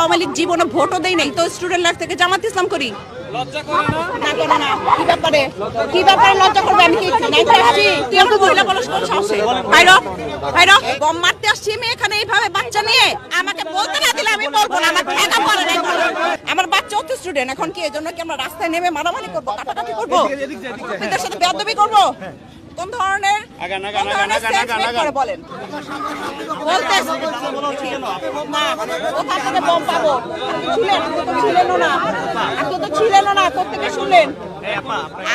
আওয়ামী লীগ জীবনে ভোটও দেয় নাই। তো স্টুডেন্ট লাইফ থেকে জামাত ইসলাম করি। না? করে না। কি ব্যাপারে? কি ব্যাপারে লজ্জা করবে? আমি কি নাইতে আসছি তুই আমাকে মহিলা বলস কোন সাহসে ভাইরো ভাইরো বম মারতে আসছি আমি এখানে এইভাবে বাচ্চা নিয়ে। আমাকে বলতে না দিলে আমি বলব না আমার ঠেকা পড়ে নাই। আমার বাচ্চা তো স্টুডেন্ট এখন কি এজন্য কি আমরা রাস্তায় নেমে মারামারি করব কাটাকাটি করব? এদের সাথে বেয়াদবি করব? কোন ধরনের কোন বলেন? বলতে কোথা থেকে বম পাবো? ছিলেন আপনি তো ছিলেনও না। আপনি তো ছিলেনও না কোথেকে শুনলেন?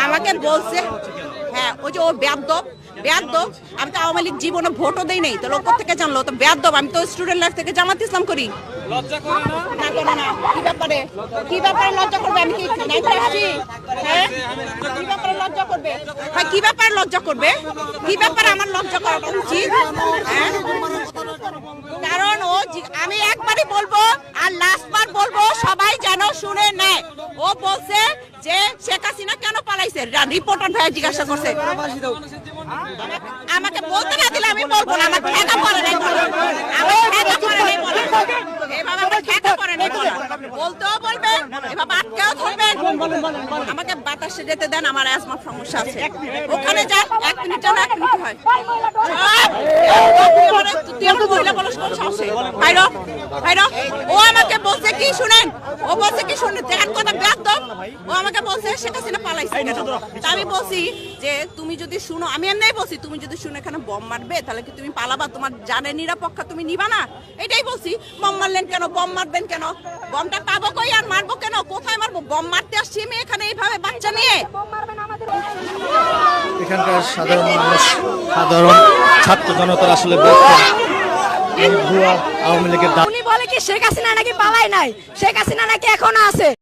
আমাকে বলছে হ্যাঁ ওই যে ও বেয়াদব বেয়াদব আমি তো আওয়ামী লীগ জীবনে ভোটও দেই নাই তো লোক থেকে জানলো? তো বেয়াদব আমি তো স্টুডেন্ট লাইফ থেকে জামাত ইসলাম করি। না? করে না। কি ব্যাপারে? কি ব্যাপারে লজ্জা করবে? আমি কি আসছি? হ্যাঁ কি ব্যাপারে লজ্জা করবে হয় কি ব্যাপারে লজ্জা করবে? কি ব্যাপারে? আমার লজ্জা করাটা উচিত। হ্যাঁ? কারণ ও আমি একবারই বলব, আর লাস্টবার বলব, সবাই যেন শুনে নেয়। ও বলছে যে শেখ হাসিনা কেন পালাইছে? রিপোর্টার ভাই জিজ্ঞাসা করছে। আমাকে বলতে না দিলে আমি বলব না আমার ঠেকা পড়ে নাই বলো আমার ঠেকা পড়ে নাই বলো এভাবে আমার ঠেকা পড়ে নাই বলো বলতেও বলবেন এভাবে আটকেও ধরবেন আমাকে বাতাসে যেতে দেন আমার অ্যাজমার সমস্যা আছে ওখানে যান এক মিনিট যান এক মিনিট হয় তুমি যদি শুনো, আমি বলছি তুমি যদি শুনে এখানে বম মারবে, তাহলে কি তুমি পালাবা? তোমার জানের নিরাপত্তা তুমি নিবা না এটাই বলছি, বম মারলেন কেন? বম মারবেন কেন? বমটা পাবো কই আর মারবো কেন? কোথায় মারবো? বম মারতে আসছি আমি এখানে এইভাবে বাচ্চা নিয়ে। এখানকার সাধারণ মানুষ সাধারণ ছাত্র জনতার আসলে ভুয়া আওয়ামী লীগের উনি বলে কি শেখ হাসিনা নাকি পালায় নাই? শেখ হাসিনা নাকি এখনও আছে?